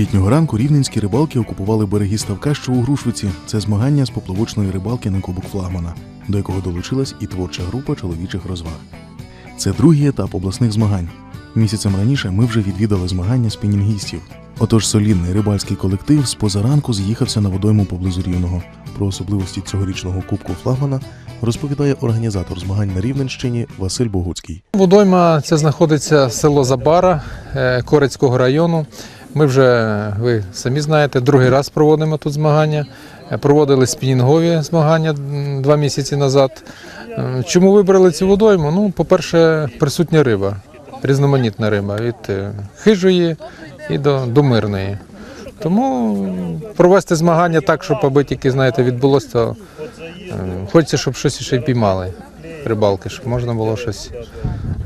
Літнього ранку рівненські рибалки окупували береги ставка, що у Грушвиці. Це змагання з поплавочної рибалки на Кубок Флагмана, до якого долучилась і творча група чоловічих розваг. Це другий етап обласних змагань. Місяцем раніше ми вже відвідали змагання спінінгістів. Отож солідний рибальський колектив з позаранку з'їхався на водойму поблизу Рівного. Про особливості цьогорічного Кубку Флагмана розповідає організатор змагань на Рівненщині Василь Богуцький. Водойма це знаходиться село Забара е, Корецького району. Ми вже, ви самі знаєте, другий раз проводимо тут змагання. Е, Проводили спінінгові змагання два місяці назад. Е, Чому вибрали цю водойму? Ну, по-перше, присутня риба, різноманітна риба від е, хижої і до, до мирної. Тому провести змагання так, щоб аби тільки знаєте, відбулося, то хочеться, щоб щось ще й піймали рибалки, щоб можна було щось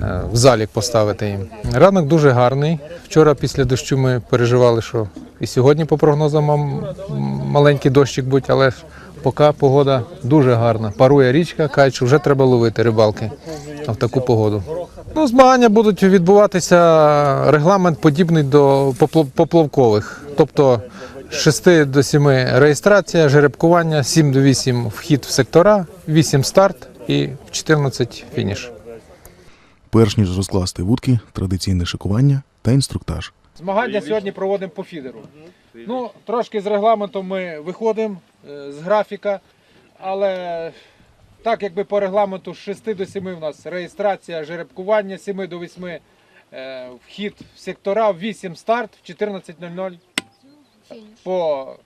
е, в залік поставити їм. Ранок дуже гарний. Вчора після дощу ми переживали, що і сьогодні по прогнозам маленький дощик будь, але поки погода дуже гарна. Парує річка, кажуть, вже треба ловити рибалки в таку погоду. Ну, змагання будуть відбуватися регламент подібний до поплавкових. Тобто з 6 до 7 реєстрація, жеребкування, 7 до 8 вхід в сектора, 8 старт і в 14 фініш. Перш ніж розкласти вудки, традиційне шикування та інструктаж. Змагання сьогодні проводимо по фідеру. Ну, трошки з регламентом ми виходимо е, з графіка, але так якби по регламенту з 6 до 7 у нас реєстрація, жеребкування, 7 до 8 е, вхід в сектора, в 8 старт, в 14.00 по,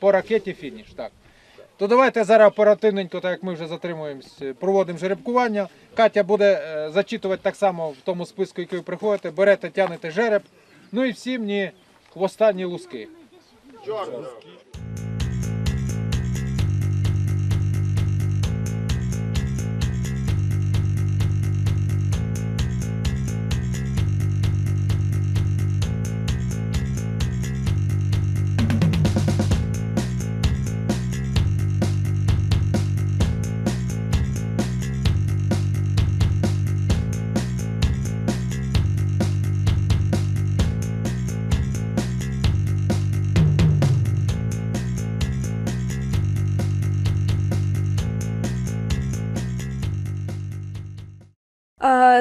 по ракеті фініш. Так. То давайте зараз оперативненько, так як ми вже затримуємось, е, проводимо жеребкування. Катя буде е, зачитувати так само в тому списку, який ви приходите. Берете, тянете жереб. Ну і всі мені хвоста, луски. Е,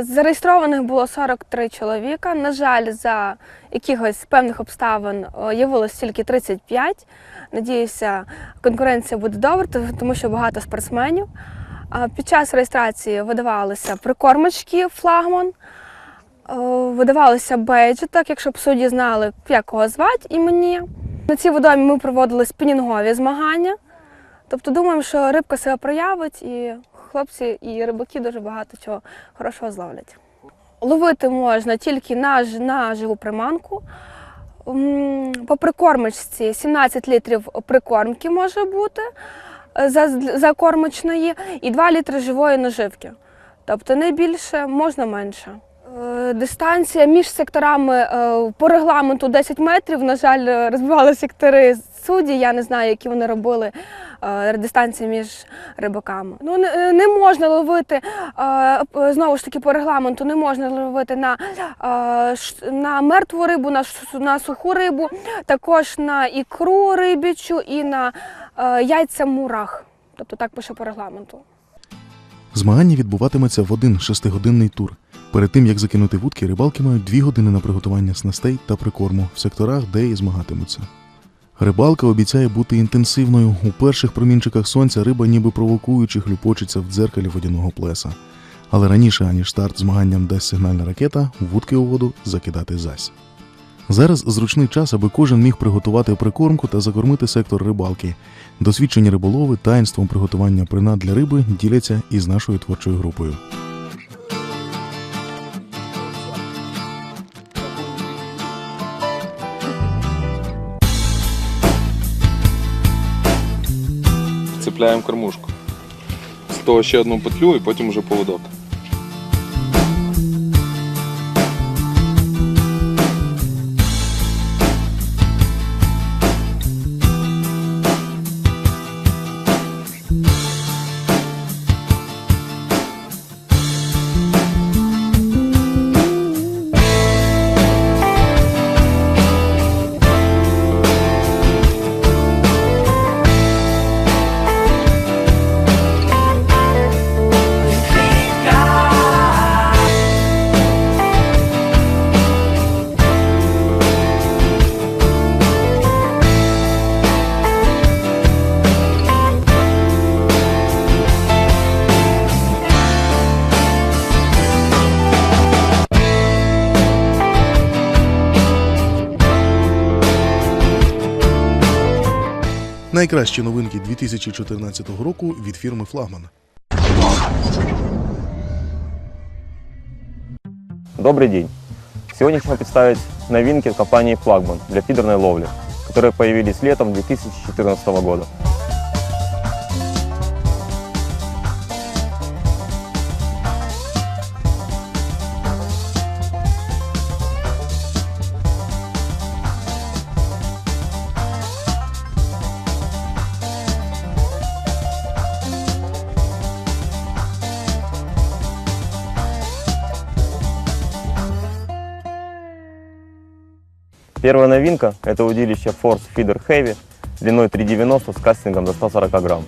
Зареєстрованих було 43 чоловіка. На жаль, за якихось певних обставин е, явилось тільки 35. Надіюся, конкуренція буде добра, тому що багато спортсменів. Е, Під час реєстрації видавалися прикормочки флагман, е, видавалися бейджі, так якщо б судді знали, як кого звати імені. На цій водоймі ми проводили спінінгові змагання. Тобто думаємо, що рибка себе проявить, і хлопці і рибаки дуже багато чого хорошого зловлять. Ловити можна тільки на, на живу приманку. По прикормочці 17 літрів прикормки може бути закормочної за, за і 2 літри живої наживки. Тобто не більше, можна менше. Е, Дистанція між секторами е, по регламенту 10 метрів. На жаль, е, розбивали сектори судді. Я не знаю, які вони робили дистанції між рибаками. Ну не, можна ловити знову ж таки по регламенту, не можна ловити на, на мертву рибу, на, на суху рибу, також на ікру рибічу і на яйця мурах. Тобто так пише по регламенту. Змагання відбуватиметься в один шестигодинний тур. Перед тим як закинути вудки, рибалки мають дві години на приготування снастей та прикорму в секторах, де і змагатимуться. Рибалка обіцяє бути інтенсивною. У перших промінчиках сонця риба ніби провокуючи хлюпочеться в дзеркалі водяного плеса. Але раніше, аніж старт змаганням дасть сигнальна ракета, вудки у воду закидати зась. Зараз зручний час, аби кожен міг приготувати прикормку та закормити сектор рибалки. Досвідчені риболови таїнством приготування принад для риби діляться із нашою творчою групою. цепляємо кормушку. З того ще одну петлю і потім вже поводок. Найкращі новинки 2014 року від фірми Флагман. Добрый день! Сегодня хочу представить новинки компании Flagman для фидерной ловли, которые появились летом 2014 года. Первая новинка – это удилище Force Feeder Heavy длиной 3,90 с кастингом до 140 грамм.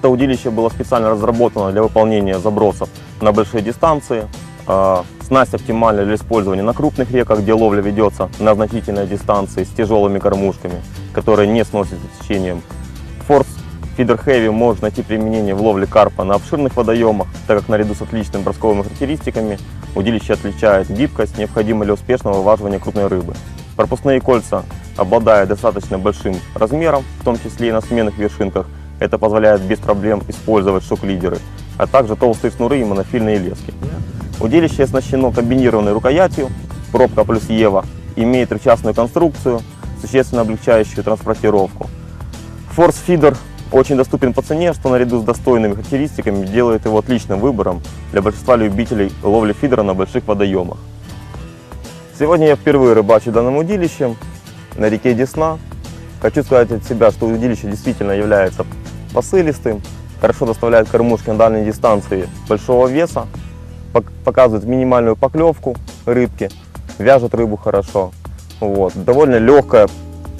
Это удилище было специально разработано для выполнения забросов на большие дистанции. А, Снасть оптимальна для использования на крупных реках, где ловля ведется на значительной дистанции с тяжелыми кормушками, которые не сносят течением. Force Feeder Heavy может найти применение в ловле карпа на обширных водоемах, так как наряду с отличными бросковыми характеристиками удилище отличает гибкость, необходимая для успешного вываживания крупной рыбы. Пропускные кольца обладают достаточно большим размером, в том числе и на сменных вершинках. Это позволяет без проблем использовать шок-лидеры, а также толстые шнуры и монофильные лески. Удилище оснащено комбинированной рукоятью, пробка плюс Ева, имеет трехчастную конструкцию, существенно облегчающую транспортировку. Force Feeder очень доступен по цене, что наряду с достойными характеристиками делает его отличным выбором для большинства любителей ловли фидера на больших водоемах. Сегодня я впервые рыбачу данным удилищем на реке Десна. Хочу сказать от себя, что удилище действительно является посылистым, хорошо доставляет кормушки на дальней дистанции большого веса, пок- показывает минимальную поклевку рыбки, вяжет рыбу хорошо. Вот. Довольно легкое,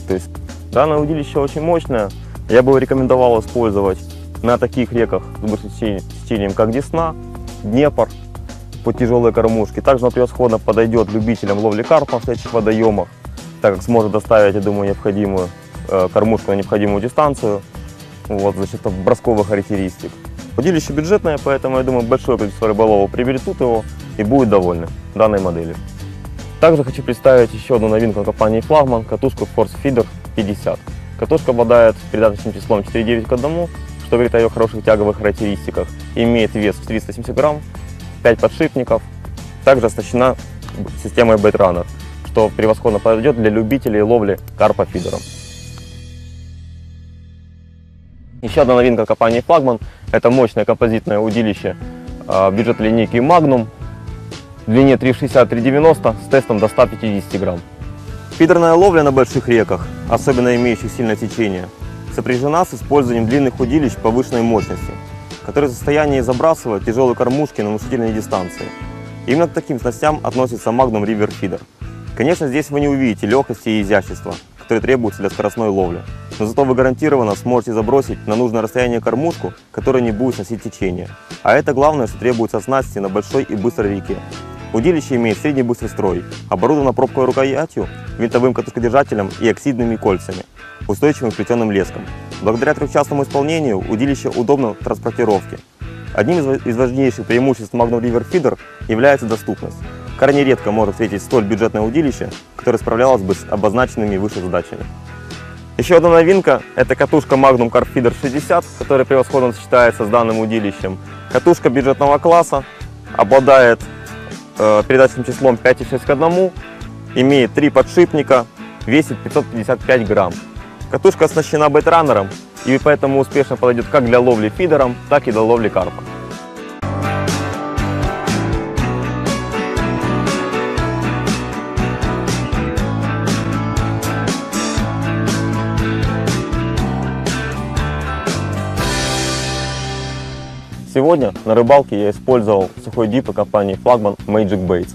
то есть данное удилище очень мощное. Я бы рекомендовал использовать на таких реках с течением- течением, как Десна, Днепр, по тяжелой кормушке. Также он превосходно подойдет любителям ловли карпа в стоячих водоемах, так как сможет доставить, я думаю, необходимую э, кормушку на необходимую дистанцию вот, за счет бросковых характеристик. Удилище бюджетное, поэтому, я думаю, большое количество рыболовов приобретут его и будет довольны данной моделью. Также хочу представить еще одну новинку компании Flagman, катушку Force Feeder 50. Катушка обладает передаточным числом 4,9 к 1, что говорит о ее хороших тяговых характеристиках. Имеет вес в 370 грамм, 5 подшипников. Также оснащена системой Baitrunner, что превосходно подойдет для любителей ловли карпа фидером. Еще одна новинка компании Flagman – это мощное композитное удилище э, бюджет линейки Magnum в длине 360-390 с тестом до 150 грамм. Фидерная ловля на больших реках, особенно имеющих сильное течение, сопряжена с использованием длинных удилищ повышенной мощности, которые в состоянии забрасывать тяжелые кормушки на внушительные дистанции. Именно к таким снастям относится Magnum River Feeder. Конечно, здесь вы не увидите легкости и изящества, которые требуются для скоростной ловли, но зато вы гарантированно сможете забросить на нужное расстояние кормушку, которая не будет сносить течение. А это главное, что требуется снасти на большой и быстрой реке. Удилище имеет средний быстрый строй, оборудовано пробковой рукоятью, винтовым катушкодержателем и оксидными кольцами, устойчивым плетеным леском. Благодаря трехчастному исполнению удилище удобно в транспортировке. Одним из ва- из важнейших преимуществ Magnum River Feeder является доступность. Крайне редко может встретить столь бюджетное удилище, которое справлялось бы с обозначенными выше задачами. Еще одна новинка – это катушка Magnum Carp Feeder 60, которая превосходно сочетается с данным удилищем. Катушка бюджетного класса, обладает э, передаточным числом 5,6 к 1, имеет три подшипника, весит 555 грамм. Катушка оснащена байтранером и поэтому успешно подойдет как для ловли фидером, так и для ловли карпа. Сегодня на рыбалке я использовал сухой дип компании флагман Magic Baits.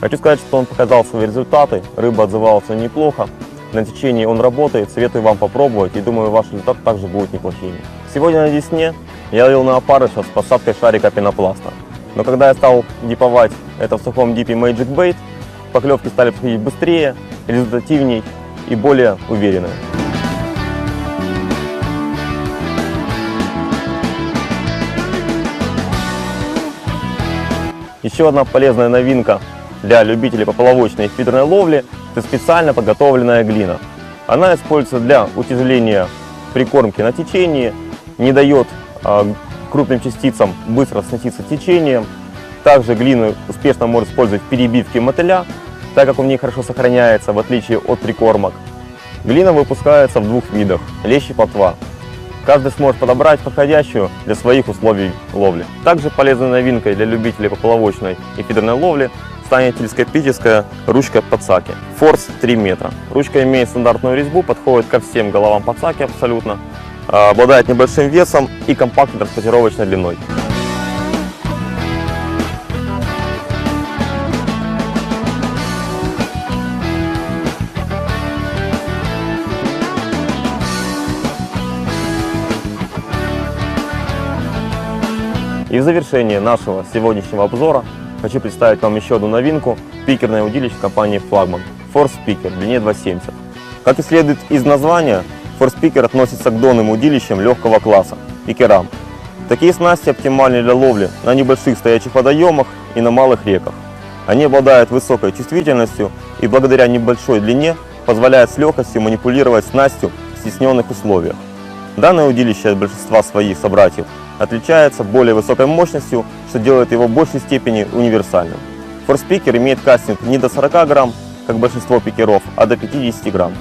Хочу сказать, что он показал свои результаты, рыба отзывалась неплохо, на течении он работает, советую вам попробовать и думаю, ваш результат также будет неплохими. Сегодня на Десне я ловил на опарыша с посадкой шарика пенопласта. Но когда я стал диповать это в сухом дипе Magic Bait, поклевки стали приходить быстрее, результативней и более уверенные. Еще одна полезная новинка для любителей поплавочной и фидерной ловли – это специально подготовленная глина. Она используется для утяжеления прикормки на течении, не дает а, крупным частицам быстро сноситься течением. Также глину успешно может использовать в перебивке мотыля, так как в ней хорошо сохраняется, в отличие от прикормок. Глина выпускается в двух видах – лещ и плотва. Каждый сможет подобрать подходящую для своих условий ловли. Также полезной новинкой для любителей поплавочной и фидерной ловли станет телескопическая ручка подсаки. Форс 3 метра. Ручка имеет стандартную резьбу, подходит ко всем головам подсаки абсолютно. А, Обладает небольшим весом и компактной транспортировочной длиной. И в завершение нашего сегодняшнего обзора хочу представить вам еще одну новинку – пикерное удилище компании Flagman Force Picker длине 2,70. Как и следует из названия, Force Picker относится к донным удилищам легкого класса – пикерам. Такие снасти оптимальны для ловли на небольших стоячих водоемах и на малых реках. Они обладают высокой чувствительностью и благодаря небольшой длине позволяют с легкостью манипулировать снастью в стесненных условиях. Данное удилище от большинства своих собратьев отличается более высокой мощностью, что делает его в большей степени универсальным. Форспикер имеет кастинг не до 40 грамм, как большинство пикеров, а до 50 грамм.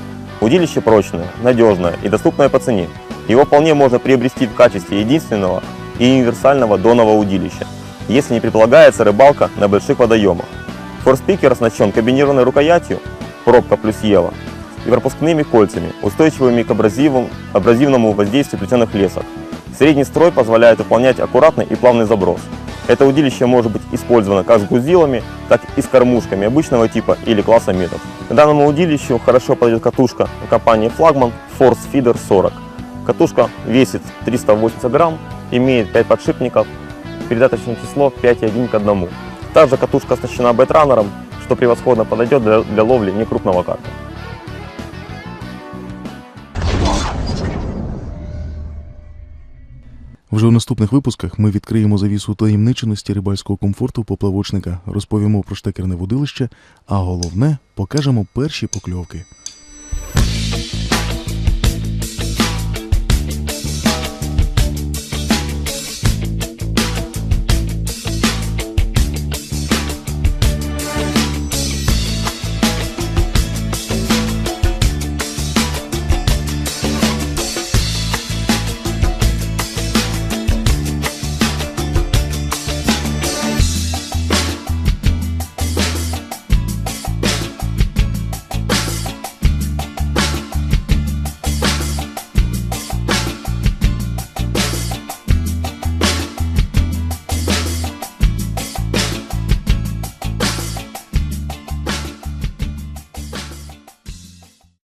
Удилище прочное, надежное и доступное по цене. Его вполне можно приобрести в качестве единственного и универсального донного удилища, если не предполагается рыбалка на больших водоемах. Форспикер оснащен комбинированной рукоятью, пробка плюс Ева, и пропускными кольцами, устойчивыми к абразивному воздействию плетеных лесок. Средний строй позволяет выполнять аккуратный и плавный заброс. Это удилище может быть использовано как с грузилами, так и с кормушками обычного типа или класса метод. К данному удилищу хорошо подойдет катушка компании Flagman Force Feeder 40. Катушка весит 380 грамм, имеет 5 подшипников, передаточное число 5,1 к 1. Также катушка оснащена байтранером, что превосходно подойдет для, для ловли некрупного карпа. Вже у наступних випусках ми відкриємо завісу таємниченості рибальського комфорту поплавочника, розповімо про штекерне водилище, а головне покажемо перші покльовки.